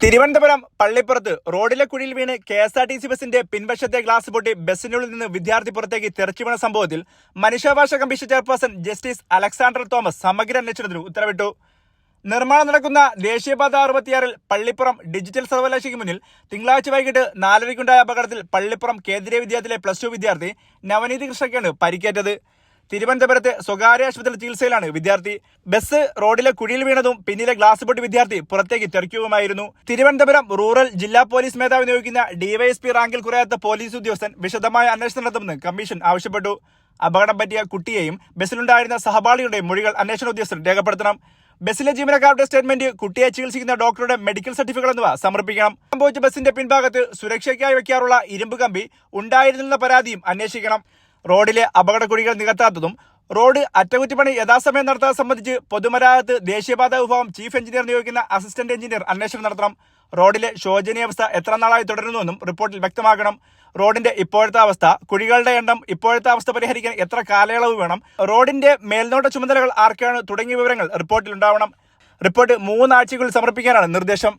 തിരുവനന്തപുരം പള്ളിപ്പുറത്ത് റോഡിലെ കുഴിയിൽ വീണ് K S R T C ബസിന്റെ പിൻവശത്തെ ഗ്ലാസ് പൊട്ടി ബസിനുള്ളിൽ നിന്ന് വിദ്യാർത്ഥി പുറത്തേക്ക് തെറിച്ചു വീണ സംഭവത്തിൽ മനുഷ്യാവകാശ commission chairperson justice Alexander Thomas സമഗ്ര അന്വേഷണത്തിന് ഉത്തരവിട്ടു. നിർമ്മാണം നടക്കുന്ന ദേശീയപാത അറുപത്തിയാറിൽ പള്ളിപ്പുറം ഡിജിറ്റൽ സർവകലാശയ്ക്ക് മുന്നിൽ തിങ്കളാഴ്ച വൈകിട്ട് നാലരയ്ക്കുണ്ടായ അപകടത്തിൽ പള്ളിപ്പുറം കേന്ദ്രീയ വിദ്യാലയത്തിലെ പ്ലസ് ടു വിദ്യാർത്ഥി നവനീതി കൃഷ്ണയ്ക്കാണ് പരിക്കേറ്റത്. തിരുവനന്തപുരത്ത് സ്വകാര്യ ആശുപത്രി ചികിത്സയിലാണ് വിദ്യാർത്ഥി. ബസ് റോഡിലെ കുഴിയിൽ വീണതും പിന്നിലെ ഗ്ലാസ് പൊട്ടി വിദ്യാർത്ഥി പുറത്തേക്ക് തെറിക്കുകയുമായിരുന്നു. തിരുവനന്തപുരം റൂറൽ ജില്ലാ പോലീസ് മേധാവി നിയോഗിക്കുന്ന ഡിവൈഎസ്പി റാങ്കിൽ കുറയാത്ത പോലീസ് ഉദ്യോഗസ്ഥൻ വിശദമായ അന്വേഷണം നടത്തുമെന്ന് കമ്മീഷൻ ആവശ്യപ്പെട്ടു. അപകടം പറ്റിയ കുട്ടിയെയും ബസ്സിലുണ്ടായിരുന്ന സഹപാഠികളുടെയും മൊഴികൾ അന്വേഷണ ഉദ്യോഗസ്ഥർ രേഖപ്പെടുത്തണം. ബസ്സിലെ ജീവനക്കാരുടെ സ്റ്റേറ്റ്മെന്റ് കുട്ടിയെ ചികിത്സിക്കുന്ന ഡോക്ടറുടെ മെഡിക്കൽ സർട്ടിഫിക്കറ്റ് എന്നിവ സമർപ്പിക്കണം. സംഭവിച്ച ബസിന്റെ പിൻഭാഗത്ത് സുരക്ഷയ്ക്കായി വെക്കാറുള്ള ഇരുമ്പ് കമ്പി ഉണ്ടായിരുന്നെന്ന പരാതിയും അന്വേഷിക്കണം. റോഡിലെ അപകടക്കുഴികൾ നികത്താത്തതും റോഡ് അറ്റകുറ്റപ്പണി യഥാസമയം നടത്താൻ സംബന്ധിച്ച് പൊതുമരാമത്ത് ദേശീയപാത വിഭാഗം ചീഫ് എഞ്ചിനീയർ നിയോഗിക്കുന്ന അസിസ്റ്റന്റ് എഞ്ചിനീയർ അന്വേഷണം നടത്തണം. റോഡിലെ ശോചനീയാവസ്ഥ എത്ര നാളായി തുടരുന്നുവെന്നും റിപ്പോർട്ടിൽ വ്യക്തമാക്കണം റോഡിന്റെ ഇപ്പോഴത്തെ അവസ്ഥ കുഴികളുടെ എണ്ണം ഇപ്പോഴത്തെ അവസ്ഥ പരിഹരിക്കാൻ എത്ര കാലയളവ് വേണം റോഡിന്റെ മേൽനോട്ട ചുമതലകൾ ആർക്കാണ് തുടങ്ങിയ വിവരങ്ങൾ റിപ്പോർട്ടിൽ ഉണ്ടാവണം റിപ്പോർട്ട് മൂന്നാഴ്ചയ്ക്കുള്ളിൽ സമർപ്പിക്കാനാണ് നിർദ്ദേശം.